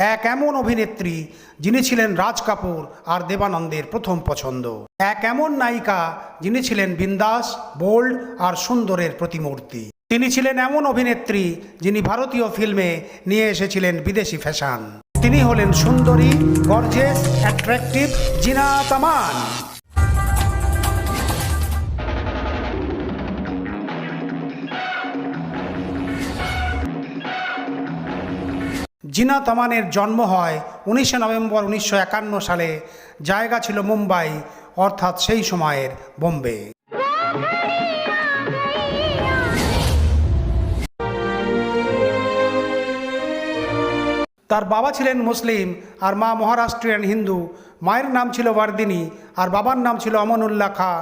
এক এমন অভিনেত্রী যিনি ছিলেন রাজ কাপুর আর দেবানন্দের প্রথম পছন্দ। এক এমন নায়িকা যিনি ছিলেন বিন্দাস, বোল্ড আর সুন্দরের প্রতিমূর্তি। তিনি ছিলেন এমন অভিনেত্রী যিনি ভারতীয় ফিল্মে নিয়ে এসেছিলেন বিদেশি ফ্যাশন। তিনি হলেন সুন্দরী, গর্জেস, অ্যাট্রাকটিভ জিনা তামান। জিনা তামানের জন্ম হয় উনিশে নভেম্বর উনিশশো একান্ন সালে। জায়গা ছিল মুম্বাই, অর্থাৎ সেই সময়ের বোম্বে। তার বাবা ছিলেন মুসলিম আর মা মহারাষ্ট্রিয়ান হিন্দু। মায়ের নাম ছিল বার্দিনী আর বাবার নাম ছিল অমনুল্লাহ খা।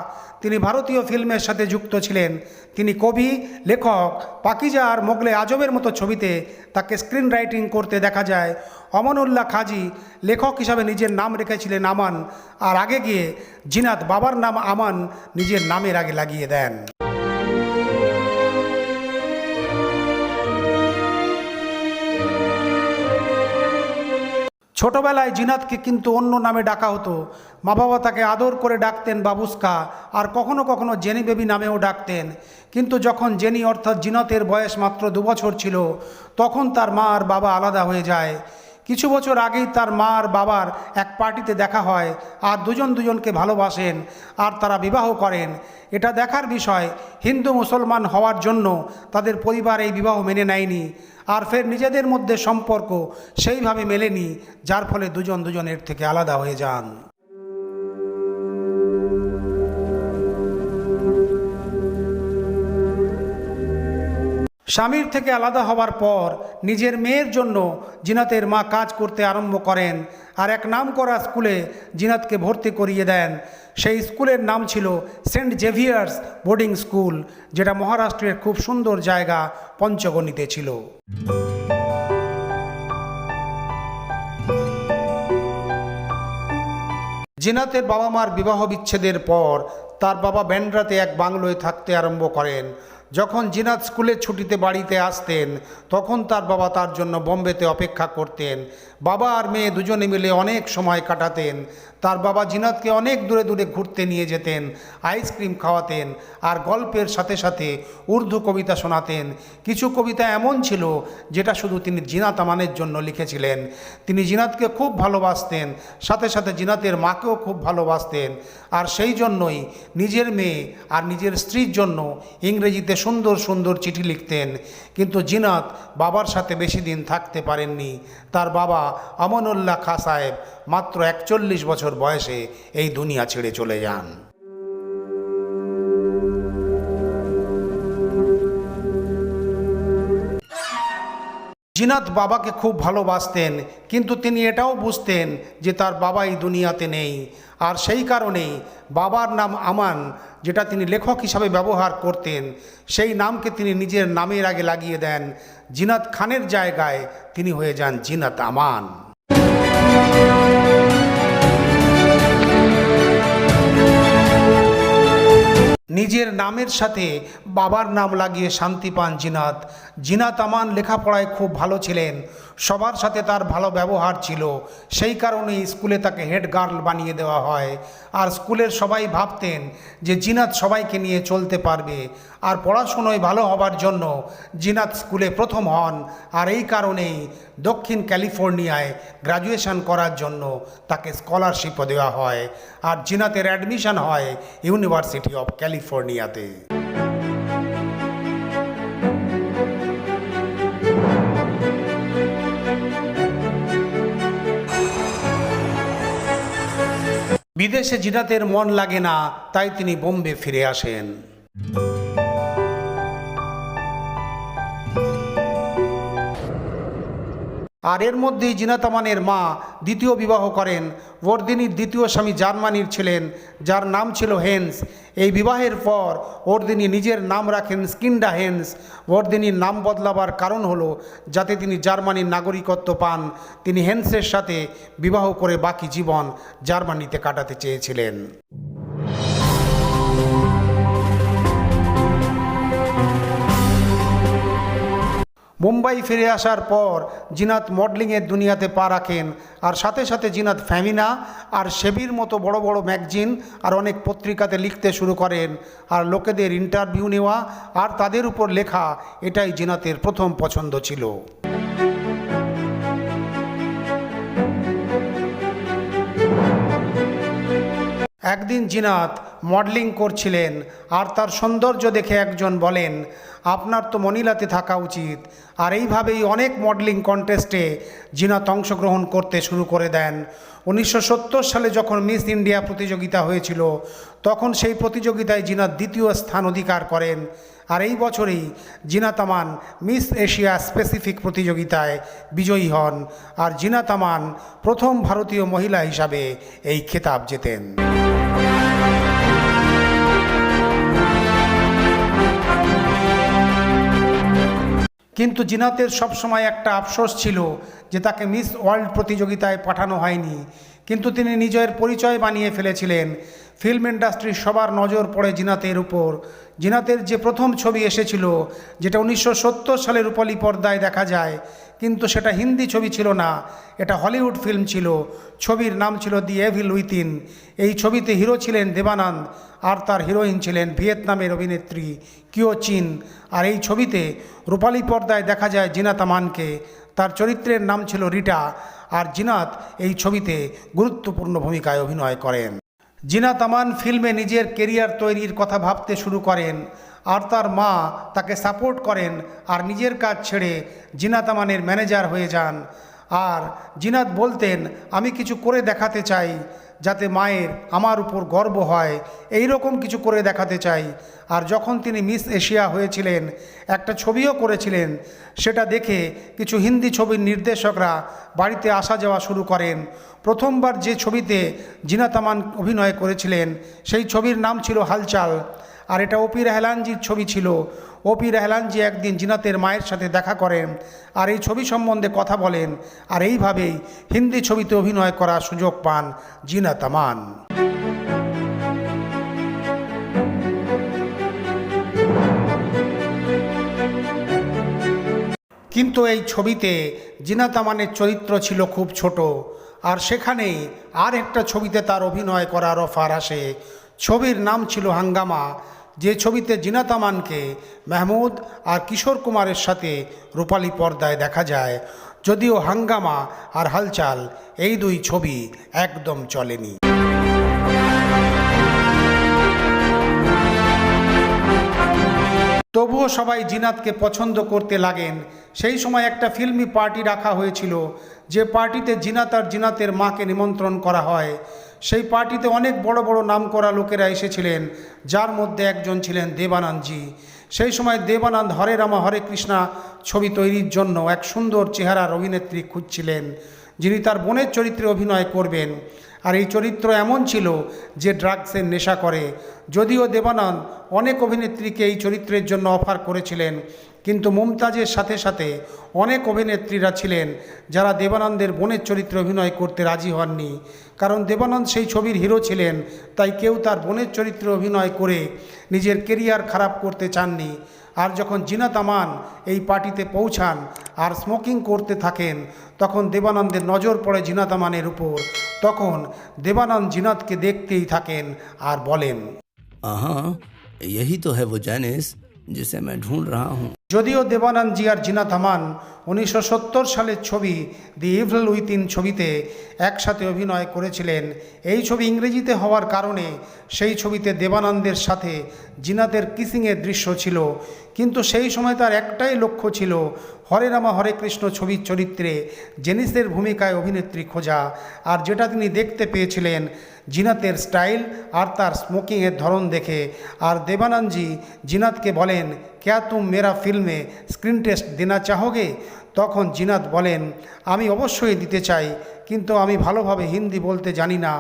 তিনি ভারতীয় ফিল্মের সাথে যুক্ত ছিলেন। তিনি কবি, লেখক পাকিজা আর মোগলে আজমের মতো ছবিতে তাকে স্ক্রিন রাইটিং করতে দেখা যায়। অমনুল্লাহ খাজি লেখক হিসাবে নিজের নাম রেখেছিলেন আমান। আর আগে গিয়ে জিনাত বাবার নাম আমান নিজের নামের আগে লাগিয়ে দেন। ছোটবেলায় জিনাতকে কিন্তু অন্য নামে ডাকা হতো। মা বাবা তাকে আদর করে ডাকতেন বাবুস্কা, আর কখনো কখনো জেনি বেবি নামেও ডাকতেন। কিন্তু যখন জেনি অর্থাৎ জিনাতের বয়স মাত্র দু বছর ছিল, তখন তার মা আর বাবা আলাদা হয়ে যায়। কিছু বছর আগেই তার মা আর বাবার এক পার্টিতে দেখা হয়, আর দুজন দুজনকে ভালোবাসেন, আর তারা বিবাহ করেন। এটা দেখার বিষয়, হিন্দু মুসলমান হওয়ার জন্য তাদের পরিবার এই বিবাহ মেনে নেয়নি। আর ফের নিজেদের মধ্যে সম্পর্ক সেইভাবে মেলেনি, যার ফলে দুজন দুজনের থেকে আলাদা হয়ে যান। স্বামীর থেকে আলাদা হওয়ার পর নিজের মেয়ের জন্য জিনাতের মা কাজ করতে আরম্ভ করেন আর এক নাম করা স্কুলে জিনাতকে ভর্তি করিয়ে দেন। সেই স্কুলের নাম ছিল সেন্ট জেভিয়ার্স বোর্ডিং স্কুল, যেটা মহারাষ্ট্রের খুব সুন্দর জায়গা পঞ্চগণিতে ছিল। জিনাতের বাবা মার বিবাহ বিচ্ছেদের পর তার বাবা ব্যান্ড্রাতে এক বাংলোয় থাকতে আরম্ভ করেন। যখন জিনাত স্কুলের ছুটিতে বাড়িতে আসতেন, তখন তার বাবা তার জন্য বোম্বেতে অপেক্ষা করতেন। বাবা আর মেয়ে দুজনে মিলে অনেক সময় কাটাতেন। তার বাবা জিনাতকে অনেক দূরে দূরে ঘুরতে নিয়ে যেতেন আইসক্রিম খাওয়াতেন আর গল্পের সাথে সাথে উর্দু কবিতা শোনাতেন। কিছু কবিতা এমন ছিল যেটা শুধু তিনি জিনাত আমানের জন্য লিখেছিলেন। তিনি জিনাতকে খুব ভালোবাসতেন, সাথে সাথে জিনাতের মাকেও খুব ভালোবাসতেন। আর সেই জন্যই নিজের মেয়ে আর নিজের স্ত্রীর জন্য ইংরেজিতে সুন্দর সুন্দর চিঠি লিখতেন। কিন্তু জিনাত বাবার সাথে বেশি দিন থাকতে পারেননি। তার বাবা আমনুল্লাহ খা সাহেব মাত্র একচল্লিশ বছর বয়সে এই দুনিয়া ছেড়ে চলে যান। জিনাত বাবাকে খুব ভালোবাসতেন, কিন্তু তিনি এটাও বুঝতেন যে তার বাবা এই দুনিয়াতে নেই। আর সেই কারণেই বাবার নাম আমান, যেটা তিনি লেখক হিসাবে ব্যবহার করতেন, সেই নামকে তিনি নিজের নামের আগে লাগিয়ে দেন। জিনাত খানের জায়গায় তিনি হয়ে যান জিনাত আমান। নিজের নামের সাথে বাবার নাম লাগিয়ে শান্তি পান জিনাত। জিনাত আমান লেখাপড়ায় খুব ভালো ছিলেন। সবার সাথে তার ভালো ব্যবহার ছিল। সেই কারণে স্কুলে তাকে হেড গার্ল বানিয়ে দেওয়া হয়। আর স্কুলের সবাই ভাবতেন যে জিনাত সবাইকে নিয়ে চলতে পারবে। আর পড়াশুনোয় ভালো হবার জন্য জিনাত স্কুলে প্রথম হন। আর এই কারণেই দক্ষিণ ক্যালিফোর্নিয়ায় গ্র্যাজুয়েশন করার জন্য তাকে স্কলারশিপও দেওয়া হয়। আর জিনাতের অ্যাডমিশন হয় ইউনিভার্সিটি অফ ক্যালিফোর্নিয়াতে। বিদেশে জিনাতের মন লাগে না তাই তিনি বোম্বে ফিরে আসেন। আর এর মধ্যেই জিনাতামানের মা দ্বিতীয় বিবাহ করেন। বর্দিনীর দ্বিতীয় স্বামী জার্মানির ছিলেন, যার নাম ছিল হেন্স। এই বিবাহের পর বর্দিনী নিজের নাম রাখেন স্কিন্ডা হেন্স। বর্দিনীর নাম বদলাবার কারণ হলো, যাতে তিনি জার্মানির নাগরিকত্ব পান। তিনি হেন্সের সাথে বিবাহ করে বাকি জীবন জার্মানিতে কাটাতে চেয়েছিলেন। মুম্বাই ফিরে আসার পর জিনাত মডেলিংয়ের দুনিয়াতে পা রাখেন, আর সাথে সাথে জিনাত ফ্যামিনা আর সেবির মতো বড় বড় ম্যাগজিন আর অনেক পত্রিকাতে লিখতে শুরু করেন, আর লোকেদের ইন্টারভিউ নেওয়া আর তাদের উপর লেখা এটাই জিনাতের প্রথম পছন্দ ছিল। একদিন জিনাত মডেলিং করছিলেন আর তার সৌন্দর্য দেখে একজন বলেন, আপনার তো মনিলাতে থাকা উচিত। আর এইভাবেই অনেক মডেলিং কন্টেস্টে জিনাত অংশগ্রহণ করতে শুরু করে দেন। উনিশশো সত্তর সালে যখন মিস ইন্ডিয়া প্রতিযোগিতা হয়েছিল, তখন সেই প্রতিযোগিতায় জিনা দ্বিতীয় স্থান অধিকার করেন। আর এই বছরেই জিনা তামান মিস এশিয়া স্পেসিফিক প্রতিযোগিতায় বিজয়ী হন আর জিনা তামান প্রথম ভারতীয় মহিলা হিসাবে এই খেতাব জেতেন। কিন্তু জিনাতের সবসময় একটা আফসোস ছিল যে তাকে মিস ওয়ার্ল্ড প্রতিযোগিতায় পাঠানো হয়নি। কিন্তু তিনি নিজের পরিচয় বানিয়ে ফেলেছিলেন। ফিল্ম ইন্ডাস্ট্রির সবার নজর পড়ে জিনাতের উপর। জিনাতের যে প্রথম ছবি এসেছিল, যেটা উনিশশো সত্তর সালের রূপালী পর্দায় দেখা যায় কিন্তু সেটা হিন্দি ছবি ছিল না। এটা হলিউড ফিল্ম ছিল। ছবির নাম ছিল দি এভিল উইতিন এই ছবিতে হিরো ছিলেন দেবানন্দ আর তার হিরোইন ছিলেন ভিয়েতনামের অভিনেত্রী কিও চিন। আর এই ছবিতে রূপালী পর্দায় দেখা যায় জিনাত আমানকে তার চরিত্রের নাম ছিল রিটা আর জিনাত এই ছবিতে গুরুত্বপূর্ণ ভূমিকায় অভিনয় করেন। জিনাত আমান ফিল্মে নিজের কেরিয়ার তৈরির কথা ভাবতে শুরু করেন। আর তার মা তাকে সাপোর্ট করেন আর নিজের কাজ ছেড়ে জিনাত আমানের ম্যানেজার হয়ে যান। আর জিনাত বলতেন, আমি কিছু করে দেখাতে চাই যাতে মায়ের আমার উপর গর্ব হয়। এই রকম কিছু করে দেখাতে চাই। আর যখন তিনি মিস এশিয়া হয়েছিলেন, একটা ছবিও করেছিলেন। সেটা দেখে কিছু হিন্দি ছবির নির্দেশকরা বাড়িতে আসা যাওয়া শুরু করেন। প্রথমবার যে ছবিতে জিনাতামান অভিনয় করেছিলেন, সেই ছবির নাম ছিল হালচাল। আর এটা ওপি রেহলানজির ছবি ছিল। ওপি রেহলানজি একদিন জিনাতের মায়ের সাথে দেখা করেন আর এই ছবি সম্বন্ধে কথা বলেন আর এইভাবেই হিন্দি ছবিতে অভিনয় করার সুযোগ পান জিনাত আমান। কিন্তু এই ছবিতে জিনাত আমানের চরিত্র ছিল খুব ছোট আর সেখানেই আর একটা ছবিতে তার অভিনয় করার অফার আসে। ছবির নাম ছিল হাঙ্গামা যে ছবিতে জিনাত আমানকে মেহমুদ আর কিশোর কুমারের সাথে রূপালী পর্দায় দেখা যায়, যদিও হাঙ্গামা আর হালচাল এই দুই ছবি একদম চলেনি। তবুও সবাই জিনাতকে পছন্দ করতে লাগেন। সেই সময় একটা ফিল্মি পার্টি রাখা হয়েছিল, যে পার্টিতে জিনাত আর জিনাতের মাকে নিমন্ত্রণ করা হয়। সেই পার্টিতে অনেক বড় বড় নামকরা লোকেরা এসেছিলেন, যার মধ্যে একজন ছিলেন দেবানন্দজি। সেই সময় দেবানন্দ হরে রামা হরে কৃষ্ণা ছবি তৈরির জন্য এক সুন্দর চেহারার অভিনেত্রী খুঁজছিলেন, যিনি তার বোনের চরিত্রে অভিনয় করবেন। আর এই চরিত্র এমন ছিল যে ড্রাগসের নেশা করে। যদিও দেবানন্দ অনেক অভিনেত্রীকে এই চরিত্রের জন্য অফার করেছিলেন কিন্তু মুমতাজের সাথে সাথে অনেক অভিনেত্রীরা ছিলেন যারা দেবানন্দের বোনের চরিত্রে অভিনয় করতে রাজি হননি কারণ দেবানন্দ সেই ছবির হিরো ছিলেন তাই কেউ তার বোনের চরিত্রে অভিনয় করে নিজের কেরিয়ার খারাপ করতে চাননি আর যখন জিনাত আমান এই পার্টিতে পৌঁছান আর স্মোকিং করতে থাকেন তখন দেবানন্দের নজর পড়ে জিনাত আমানের উপর তখন দেবানন্দ জিনাতকে দেখতেই থাকেন আর বলেন हाँ यही तो है वो जैनिस जिसे मैं ढूंढ रहा हूँ যদিও দেবানন্দ জি আর জিনাত আমান উনিশশো সালের ছবি দি ইভল উইতিন ছবিতে একসাথে অভিনয় করেছিলেন, এই ছবি ইংরেজিতে হওয়ার কারণে সেই ছবিতে দেবানন্দের সাথে জিনাতের কিসিংয়ের দৃশ্য ছিল। কিন্তু সেই সময় তার একটাই লক্ষ্য ছিল হরে রামা হরে কৃষ্ণ ছবির চরিত্রে জেনিসের ভূমিকায় অভিনেত্রী খোঁজা, আর যেটা তিনি দেখতে পেয়েছিলেন জিনাতের স্টাইল আর তার স্মোকিংয়ের ধরন দেখে। আর দেবানন্দজি জিনাতকে বলেন ক্যা তুম মেরা ফিল্মে স্ক্রিন টেস্ট দেনা চাহোগে তখন জিনাত বলেন, আমি অবশ্যই দিতে চাই, কিন্তু আমি ভালোভাবে হিন্দি বলতে জানি না।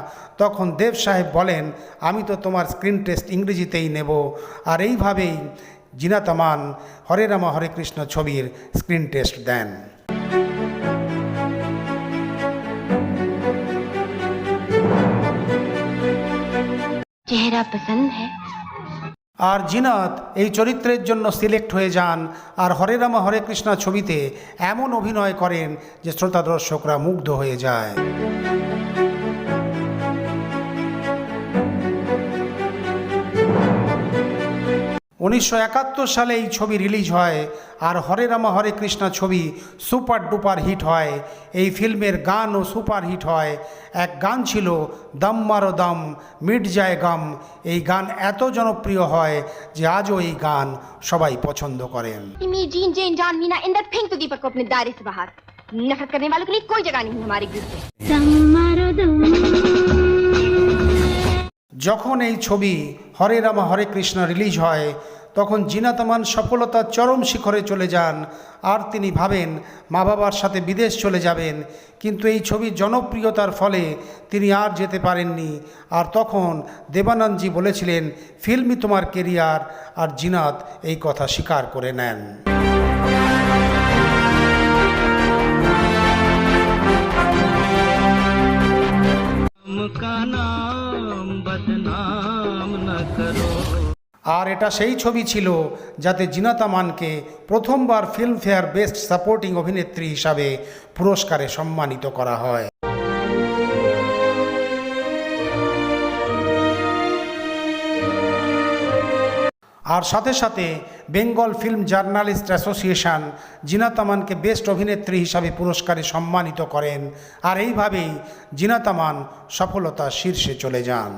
তখন দেব সাহেব বলেন, আমি তো তোমার স্ক্রিন টেস্ট ইংরেজিতেই নেব। আর এইভাবেই জিনাতামান হরে রামা, হরে কৃষ্ণ ছবির স্ক্রিন টেস্ট দেন। চেহারা পছন্দ হ্যাঁ আর জিনাত এই চরিত্রের জন্য সিলেক্ট হয়ে যান আর হরে রামা হরে কৃষ্ণা ছবিতে এমন অভিনয় করেন যে শ্রোতা দর্শকরা মুগ্ধ হয়ে যায়। উনিশশো একাত্তর সালে এই ছবি রিলিজ হয় আর হরে রামা হরে কৃষ্ণা ছবি সুপার ডুপার হিট হয় এই ফিল্মের গানও সুপার হিট হয় এক গান ছিল দম মারো দম মিট যায় গাম এই গান এত জনপ্রিয় হয় যে আজও এই গান সবাই পছন্দ করেন मी जीन जैन जान मीना इंदर फेंक तो दीपक को अपने दायरे से बाहर नफरत करने वालों के लिए कोई जगह नहीं हमारे ग्रुप में যখন এই ছবি হরে রামা, হরে কৃষ্ণ রিলিজ হয়, তখন জিনাতমান সফলতার চরম শিখরে চলে যান। আর তিনি ভাবেন, মা বাবার সাথে বিদেশ চলে যাবেন। কিন্তু এই ছবির জনপ্রিয়তার ফলে তিনি আর যেতে পারেননি। আর তখন দেবানন্দজি বলেছিলেন ফিল্মই তোমার কেরিয়ার। আর জিনাত এই কথা স্বীকার করে নেন। का আর এটা সেই ছবি ছিল যাতে জিনাত আমানকে প্রথমবার ফিল্মফেয়ার বেস্ট সাপোর্টিং অভিনেত্রী হিসাবে পুরস্কারে সম্মানিত করা হয়। আর সাথে সাথে Bengal film journalist association Zeenat আমানকে best অভিনেত্রী হিসাবে পুরস্কারে সম্মানিত করেন। আর এইভাবেই জিনাত আমান সফলতা শীর্ষে চলে যান।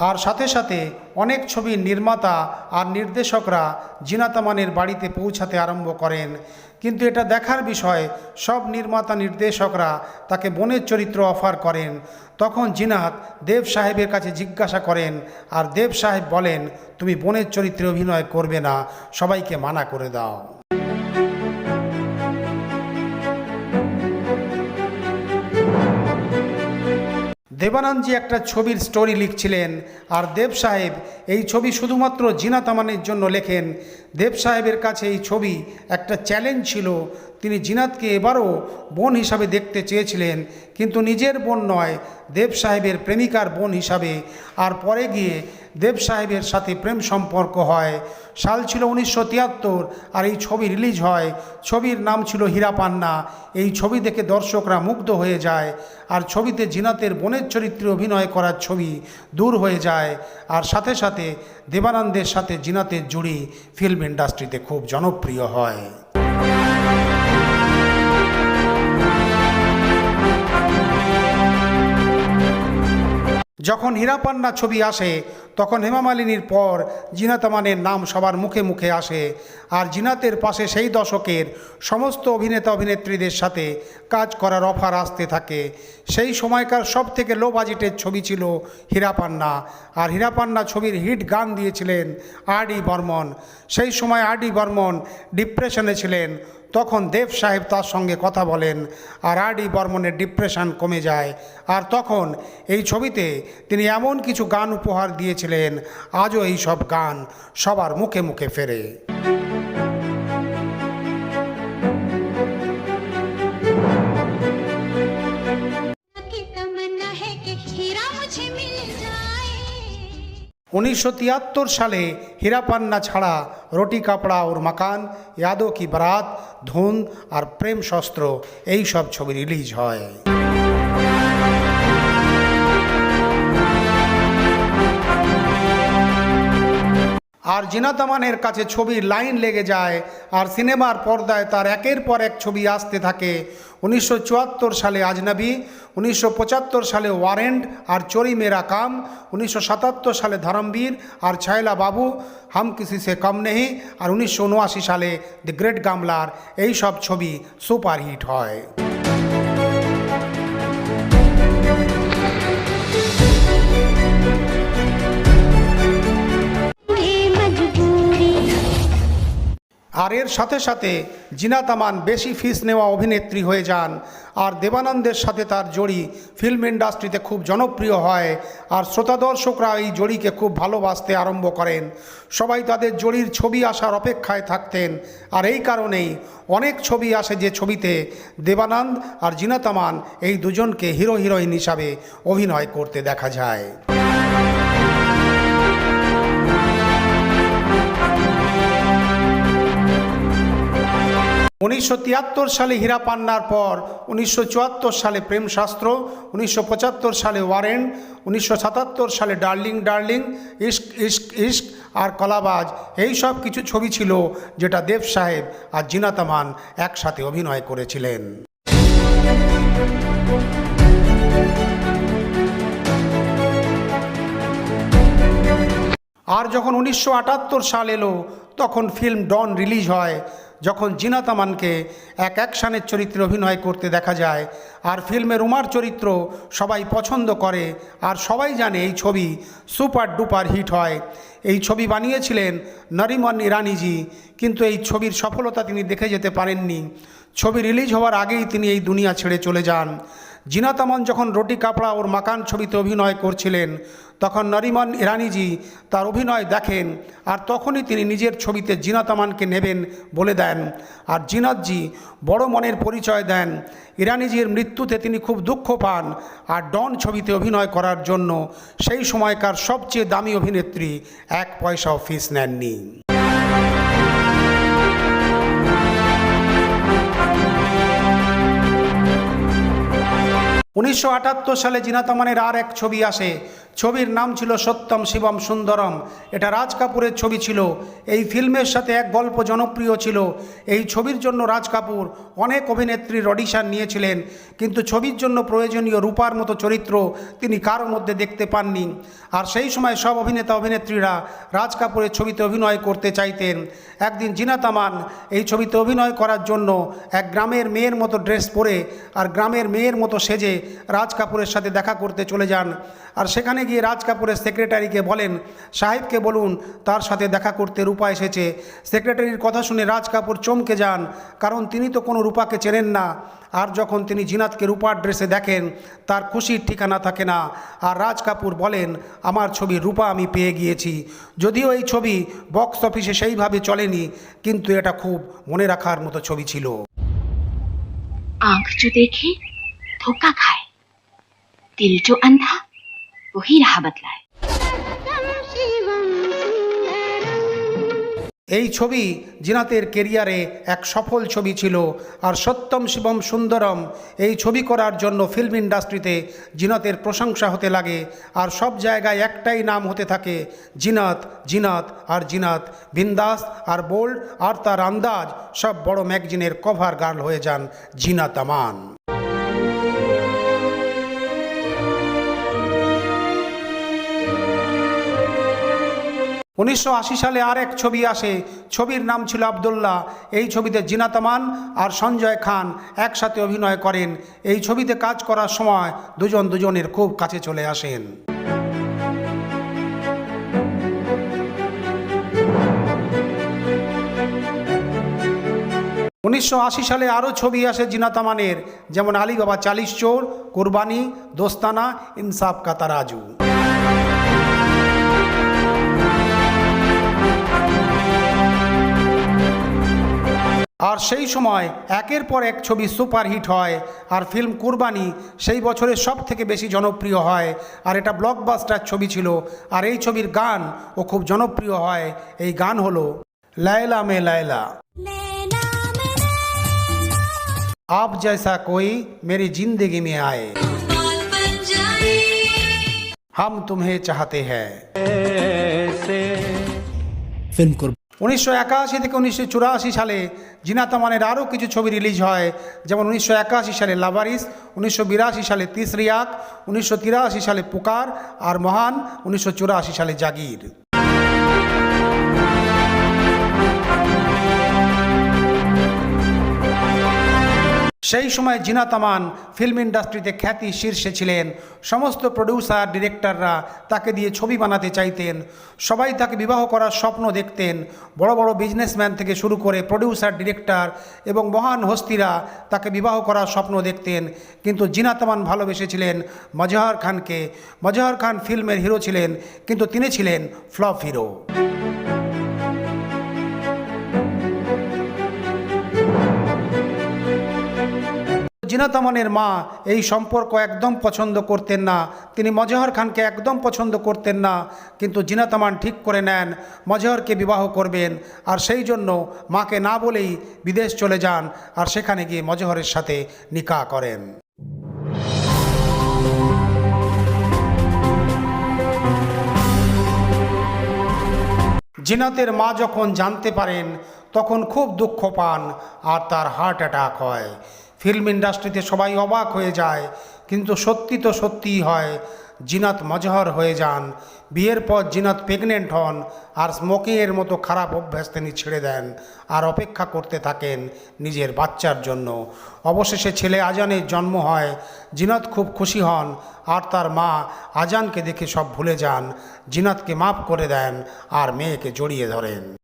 আর সাথে সাথে অনেক ছবির নির্মাতা আর নির্দেশকরা জিনাতামানের বাড়িতে পৌঁছাতে আরম্ভ করেন। কিন্তু এটা দেখার বিষয়, সব নির্মাতা নির্দেশকরা তাকে বোনের চরিত্র অফার করেন। তখন জিনাত দেব সাহেবের কাছে জিজ্ঞাসা করেন, আর দেব সাহেব বলেন, তুমি বোনের চরিত্রে অভিনয় করবে না, সবাইকে মানা করে দাও। দেবানন্দজি একটা ছবির স্টোরি লিখছিলেন আর দেব সাহেব এই ছবি শুধুমাত্র জিনা তামানের জন্য লেখেন। দেব সাহেবের কাছে এই ছবি একটা চ্যালেঞ্জ ছিল। তিনি জিনাতকে এবারও বোন হিসাবে দেখতে চেয়েছিলেন, কিন্তু নিজের বোন নয়, দেব সাহেবের প্রেমিকার বোন হিসাবে। আর পরে গিয়ে দেব সাহেবের সাথে প্রেম সম্পর্ক হয়। সাল ছিল উনিশশো তিয়াত্তর, আর এই ছবি রিলিজ হয়। ছবির নাম ছিল হীরা পান্না এই ছবি দেখে দর্শকরা মুগ্ধ হয়ে যায়, আর ছবিতে জিনাতের বোনের চরিত্রে অভিনয় করার ছবি দূর হয়ে যায়। আর সাথে সাথে দেবানন্দের সাথে জিনাতের জুড়ি ফিল্ম ইন্ডাস্ট্রিতে খুব জনপ্রিয় হয়। যখন হীরাপান্না ছবি আসে, তখন হেমা মালিনীর পর জিনাতামানের নাম সবার মুখে মুখে আসে। আর জিনাতের পাশে সেই দশকের সমস্ত অভিনেতা অভিনেত্রীদের সাথে কাজ করার অফার আসতে থাকে। সেই সময়কার সব থেকে লো বাজেটের ছবি ছিল হীরাপান্না। আর হীরাপান্না ছবির হিট গান দিয়েছিলেন আর ডি বর্মন। সেই সময় আর ডি বর্মন ডিপ্রেশনে ছিলেন। তখন দেব সাহেব তার সঙ্গে কথা বলেন আর আর ডি বর্মনের ডিপ্রেশন কমে যায়। আর তখন এই ছবিতে তিনি এমন কিছু গান উপহার দিয়েছিলেন, আজও এই সব গান সবার মুখে মুখে ফেরে। উনিশশো তিয়াত্তর সালে হীরাপান্না ছাড়া রুটি কাপড়া ওর মাকান ইয়াদো কি বারাত, ধুন আর প্রেম শস্ত্র, এই সব ছবি রিলিজ হয়। আর জিনাতামানের কাছে ছবির লাইন লেগে যায়, আর সিনেমার পর্দায় তার একের পর এক ছবি আসতে থাকে। উনিশশো চুয়াত্তর সালে আজনবী, উনিশশো সালে ওয়ারেন্ট, আর চোরি মেরা কাম, উনিশশো সাতাত্তর সালে ধরমবীর, আর ছায়লা বাবু, হাম কিসি সে কম নেহি, আর উনিশশো উনআশি সালে দি গ্রেট গামলার, এই সব ছবি সুপারহিট হয়। আর এর সাথে সাথে জিনাত আমান বেশি ফিস নেওয়া অভিনেত্রী হয়ে যান। আর দেবানন্দের সাথে তার জড়ি ফিল্ম ইন্ডাস্ট্রিতে খুব জনপ্রিয় হয় আর শ্রোতা দর্শকরা এই জড়িকে খুব ভালোবাসতে আরম্ভ করেন। সবাই তাদের জড়ির ছবি আসার অপেক্ষায় থাকতেন আর এই কারণেই অনেক ছবি আসে যে ছবিতে দেবানন্দ আর জিনাত আমান এই দুজনকে হিরো হিরোইন হিসাবে অভিনয় করতে দেখা যায়। উনিশশো তিয়াত্তর সালে হীরা পান্নার পর, উনিশশো চুয়াত্তর সালে প্রেম শাস্ত্র, উনিশশো সালে ওয়ারেন, উনিশশো সাতাত্তর সালে ডার্লিং ডার্লিং ইস্ক ইস্ক ইস্ক আর কলাবাজ, এই সব কিছু ছবি ছিল যেটা দেব সাহেব আর জিনাতামান একসাথে অভিনয় করেছিলেন। আর যখন উনিশশো আটাত্তর সাল এলো, তখন ফিল্ম ডন রিলিজ হয়। যখন জিনাতামানকে এক অ্যাকশানের চরিত্রে অভিনয় করতে দেখা যায়, আর ফিল্মে রুমার চরিত্র সবাই পছন্দ করে, আর সবাই জানে এই ছবি সুপার ডুপার হিট হয়। এই ছবি বানিয়েছিলেন নরিমন ইরানিজি, কিন্তু এই ছবির সফলতা তিনি দেখে যেতে পারেননি। ছবি রিলিজ হওয়ার আগেই তিনি এই দুনিয়া ছেড়ে চলে যান। জিনাত আমান যখন রুটি কাপড়া ওর মাকান ছবিতে অভিনয় করছিলেন, তখন নরিমন ইরানিজি তার অভিনয় দেখেন আর তখনই তিনি নিজের ছবিতে জিনাতামানকে নেবেন বলে দেন। আর জিনাতজি বড় মনের পরিচয় দেন। ইরানিজির মৃত্যুতে তিনি খুব দুঃখ পান আর ডন ছবিতে অভিনয় করার জন্য সেই সময়কার সবচেয়ে দামি অভিনেত্রী এক পয়সাও ফিস নেননি। উনিশশো আটাত্তর সালে জিনাতামানের আর এক ছবি আসে ছবির নাম ছিল সত্যম শিবম সুন্দরম। এটা রাজ কাপুরের ছবি ছিল। এই ফিল্মের সাথে এক গল্প জনপ্রিয় ছিল। এই ছবির জন্য রাজ কাপুর অনেক অভিনেত্রীর অডিশন নিয়েছিলেন। কিন্তু ছবির জন্য প্রয়োজনীয় রূপার মতো চরিত্র তিনি কারও মধ্যে দেখতে পাননি। আর সেই সময় সব অভিনেতা অভিনেত্রীরা রাজ কাপুরের ছবিতে অভিনয় করতে চাইতেন। একদিন জিনাতামান এই ছবিতে অভিনয় করার জন্য এক গ্রামের মেয়ের মতো ড্রেস পরে আর গ্রামের মেয়ের মতো সেজে রাজ কাপুরের সাথে দেখা করতে চলে যান। আর সেখানে গিয়ে রাজ কাপুরের সেক্রেটারিকে বলেন, সাহেবকে বলুন, তার সাথে দেখা করতে রূপা এসেছে। সেক্রেটারির কথা শুনে রাজ কাপুর চমকে যান, কারণ তিনি তো কোনো রূপাকে চেনেন না। আর যখন তিনি জিনাতকে রূপার ড্রেসে দেখেন, তার খুশির ঠিকানা থাকে না। আর রাজ কাপুর বলেন, আমার ছবি রূপা আমি পেয়ে গিয়েছি। যদিও এই ছবি বক্স অফিসে সেইভাবে চলেনি, কিন্তু এটা খুব মনে রাখার মতো ছবি ছিল। আঁখ দেখে, ধোকা খায়। দিল আন্ধা वही राह बतलाए शिवम सुंदरम এই ছবি জিনাতের কেরিয়ারে এক সফল ছবি ছিল আর সত্যম শিবম সুন্দরম এই ছবি করার জন্য ফিল্ম ইন্ডাস্ট্রিতে জিনাতের প্রশংসা হতে লাগে আর সব জায়গায় একটাই নাম হতে থাকে জিনাত জিনাত আর জিনাত বিন্দাস আর বোল্ড আর তার আন্দাজ সব বড় ম্যাগজিনের কভার গার্ল হয়ে যান জিনাত আমান উনিশশো আশি সালে আর এক ছবি আসে। ছবির নাম ছিল আবদুল্লাহ। এই ছবিতে জিনাতামান আর সঞ্জয় খান একসাথে অভিনয় করেন। এই ছবিতে কাজ করার সময় দুজন দুজনের খুব কাছে চলে আসেন। উনিশশো আশি সালে আরও ছবি আসে জিনাতামানের যেমন আলী বাবা চালিশ চোর, কুরবানি, দোস্তানা, ইনসাফ কাতারাজু। আর সেই সময় একের পর এক ছবি সুপারহিট হয় আর ফিল্ম কুরবানি সেই বছরের সব থেকে বেশি জনপ্রিয় হয় আর এটা ব্লকবাস্টার ছবি ছিল আর এই ছবির গান ও খুব জনপ্রিয় হয় এই গান হলো লায়লা মে লায়লা नैना मेरा आप जैसा कोई मेरी जिंदगी में आए बाल बन जाए हम तुम्हें चाहते हैं ऐसे फिल्म कुर्बानी উনিশশো একাশি থেকে উনিশশো চুরাশি সালে জিনাতামানের আরও কিছু ছবি রিলিজ হয়, যেমন উনিশশো একাশি সালে লাভারিস, উনিশশো বিরাশি সালে তিসরিয়াক, উনিশশো তিরাশি সালে পুকার, আর মহান উনিশশো চুরাশি সালে জাগির। সেই সময় জিনাত আমান ফিল্ম ইন্ডাস্ট্রিতে খ্যাতি শীর্ষে ছিলেন। সমস্ত প্রডিউসার ডিরেক্টররা তাকে দিয়ে ছবি বানাতে চাইতেন। সবাই তাকে বিবাহ করার স্বপ্ন দেখতেন। বড় বড় বিজনেসম্যান থেকে শুরু করে প্রডিউসার ডিরেক্টর এবং মহান হস্তিরা তাকে বিবাহ করার স্বপ্ন দেখতেন। কিন্তু জিনাত আমান ভালোবেসেছিলেন মজহার খানকে। মজহার খান ফিল্মের হিরো ছিলেন, কিন্তু তিনি ছিলেন ফ্লপ হিরো জিনাত আমানের মা এই সম্পর্ক একদম পছন্দ করতেন না। তিনি মজহর খানকে একদম পছন্দ করতেন না, কিন্তু জিনাতামান ঠিক করে নেন, মজহরকে বিবাহ করবেন, আর সেই জন্য মাকে না বলেই বিদেশ চলে যান, আর সেখানে গিয়ে মজহরের সাথে নিকা করেন। জিনাতের মা যখন জানতে পারেন, তখন খুব দুঃখ পান, আর তার হার্ট অ্যাটাক হয়। ফিল্ম ইন্ডাস্ট্রিতে সবাই অবাক হয়ে যায়। কিন্তু সত্যি তো সত্যিই হয়, জিনাত মজহর হয়ে যান। বিয়ের পর জিনাত প্রেগনেন্ট হন আর স্মোকিংয়ের মতো খারাপ অভ্যাস তিনি ছেড়ে দেন আর অপেক্ষা করতে থাকেন নিজের বাচ্চার জন্য। অবশেষে ছেলে আজানের জন্ম হয়, জিনাত খুব খুশি হন আর তার মা আজানকে দেখে সব ভুলে যান। জিনাতকে মাফ করে দেন আর মেয়েকে জড়িয়ে ধরেন।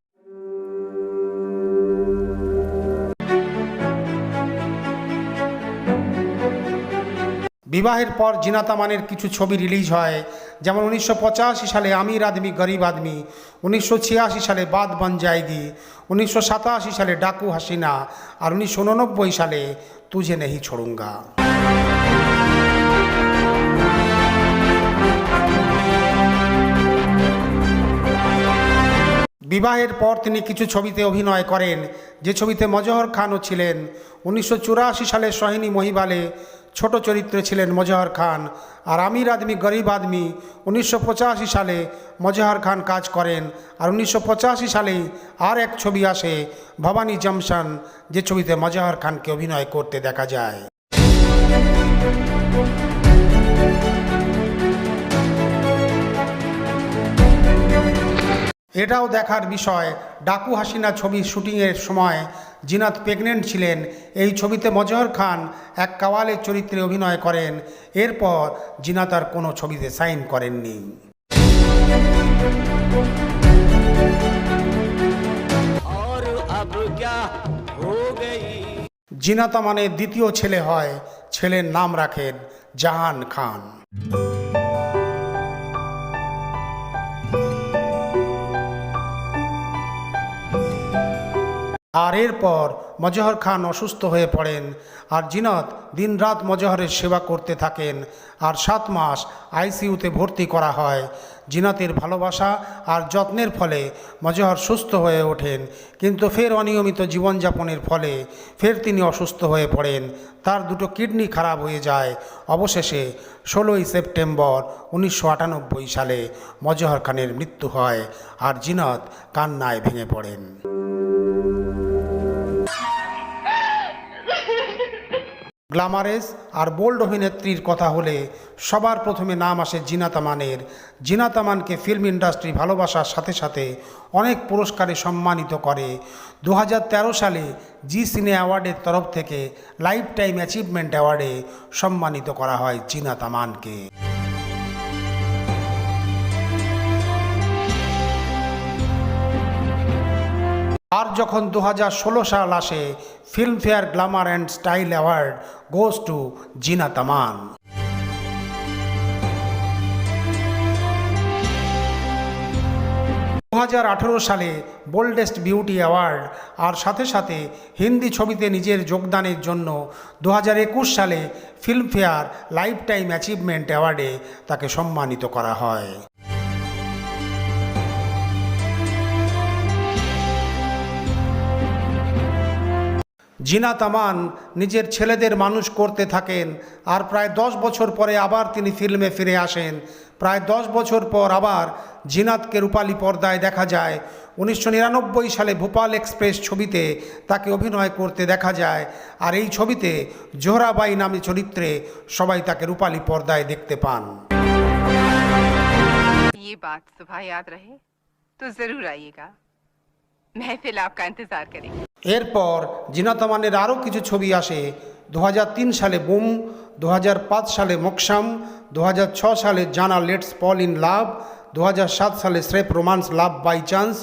বিবাহের পর জিনাতা মানের কিছু ছবি রিলিজ হয়। যেমন উনিশশো পঁচাশি সালে আমির আদমি, গরিব আদমি, উনিশশো ছিয়াশি সালে বাদ বন জায়গি উনিশশো সাতাশি সালে ডাকু হাসিনা আর উনিশশো উননব্বই সালে তুঝে নেহি ছড়ুঙ্গা। বিবাহের পর তিনি কিছু ছবিতে অভিনয় করেন, যে ছবিতে মজহর খানও ছিলেন। উনিশশো চুরাশি সালে সোহিনী মহিবালে ছোট চরিত্রে ছিলেন মজাহর খান। আর আমির আদমি, গরিব আদমি, উনিশশো পঁচাশি সালে মজাহর খান কাজ করেন। আর উনিশশো সালেই আর এক ছবি আসে, ভবানী জমশান, যে ছবিতে মজাহর খানকে অভিনয় করতে দেখা যায়। এটাও দেখার বিষয় ডাকু হাসিনা ছবি শুটিংয়ের সময় জিনাত প্রেগনেন্ট ছিলেন। এই ছবিতে মজহর খান এক কাওয়ালের চরিত্রে অভিনয় করেন। এরপর জিনাত আর কোনো ছবিতে সাইন করেননি। জিনাতা মানে দ্বিতীয় ছেলে হয়। ছেলের নাম রাখেন জাহান খান। আর এরপর মজহর খান অসুস্থ হয়ে পড়েন আর জিনত দিনরাত মজহরের সেবা করতে থাকেন আর সাত মাস আইসিইউতে ভর্তি করা হয়। জিনাতের ভালোবাসা আর যত্নের ফলে মজহর সুস্থ হয়ে ওঠেন। কিন্তু ফের অনিয়মিত জীবনযাপনের ফলে ফের তিনি অসুস্থ হয়ে পড়েন। তার দুটো কিডনি খারাপ হয়ে যায়। অবশেষে ষোলোই সেপ্টেম্বর উনিশশো আটানব্বই সালে মজহর খানের মৃত্যু হয় আর জিনত কান্নায় ভেঙে পড়েন। গ্ল্যামারেস আর বোল্ড অভিনেত্রীর কথা হলে সবার প্রথমে নাম আসে জিনাতামানের। জিনাতামানকে ফিল্ম ইন্ডাস্ট্রি ভালোবাসার সাথে সাথে অনেক পুরস্কারে সম্মানিত করে। দু হাজার তেরো সালে জি সিনে অ্যাওয়ার্ডের তরফ থেকে লাইফ টাইম অ্যাচিভমেন্ট অ্যাওয়ার্ডে সম্মানিত করা হয় জিনাত আর যখন দু হাজার ষোলো সাল আসে filmfare glamour and style award goes to Zeenat Aman. দু হাজার আঠেরো সালে বোল্ডেস্ট বিউটি অ্যাওয়ার্ড আর সাথে সাথে হিন্দি ছবিতে নিজের যোগদানের জন্য দু হাজার একুশ সালে ফিল্মফেয়ার লাইফ টাইম অ্যাচিভমেন্ট অ্যাওয়ার্ডে তাকে সম্মানিত করা হয়। জিনা তামান নিজের ছেলেদের মানুষ করতে থাকেন আর প্রায় দশ বছর পরে আবার তিনি ফিল্মে ফিরে আসেন প্রায় দশ বছর পর আবার জিনাতকে রূপালী পর্দায় দেখা যায় উনিশশো নিরানব্বই সালে ভোপাল এক্সপ্রেস ছবিতে তাকে অভিনয় করতে দেখা যায় আর এই ছবিতে জোহরাবাই নামে চরিত্রে সবাই তাকে রূপালী পর্দায় দেখতে পান ये बात सुबह याद रहे तो जरूर आइएगा महफिल आपका इंतजार करेगी এরপর জিনাতমানের আরও কিছু ছবি আসে। দু হাজার তিন সালে বুম দু হাজার পাঁচ সালে মোকসাম দু সালে জানা লেটস পল ইন লাভ দু হাজার সাত সালে স্রেফ রোমান্স লাভ বাই চান্স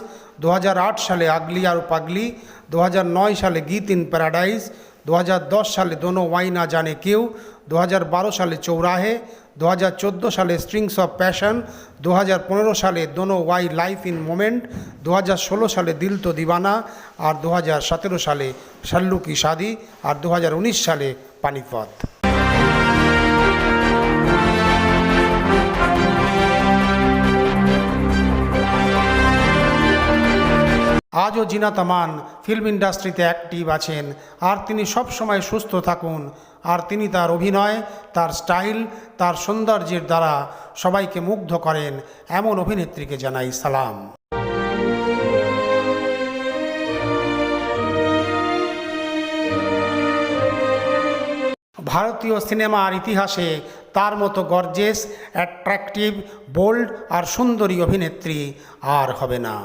দু হাজার আট সালে আগলি আর পাগলি দু হাজার নয় সালে গীত ইন প্যারাডাইজ দু সালে দোনো ওয়াই না জানে কেউ দু হাজার বারো সালে চৌরাহে দু হাজার চোদ্দ সালে স্ট্রিংস অফ প্যাশন দু হাজার পনেরো সালে দোনো ওয়াই লাইফ ইন মোমেন্ট দু হাজার ষোলো সালে দিল তো দিবানা আর দু হাজার সতেরো সালে শাল্লু কি শাদি আর দু হাজার উনিশ সালে পানিপথ আজও জিনা তামান ফিল্ম ইন্ডাস্ট্রিতে অ্যাক্টিভ আছেন, আর তিনি সব সময় সুস্থ থাকুন। আর তিনি তার অভিনয়, তার স্টাইল, তার সৌন্দর্যের দ্বারা সবাইকে মুগ্ধ করেন এমন অভিনেত্রীকে জানাই সালাম। ভারতীয় সিনেমার ইতিহাসে তার মতো গর্জেস, অ্যাট্রাকটিভ, বোল্ড আর সুন্দরী অভিনেত্রী আর হবে না।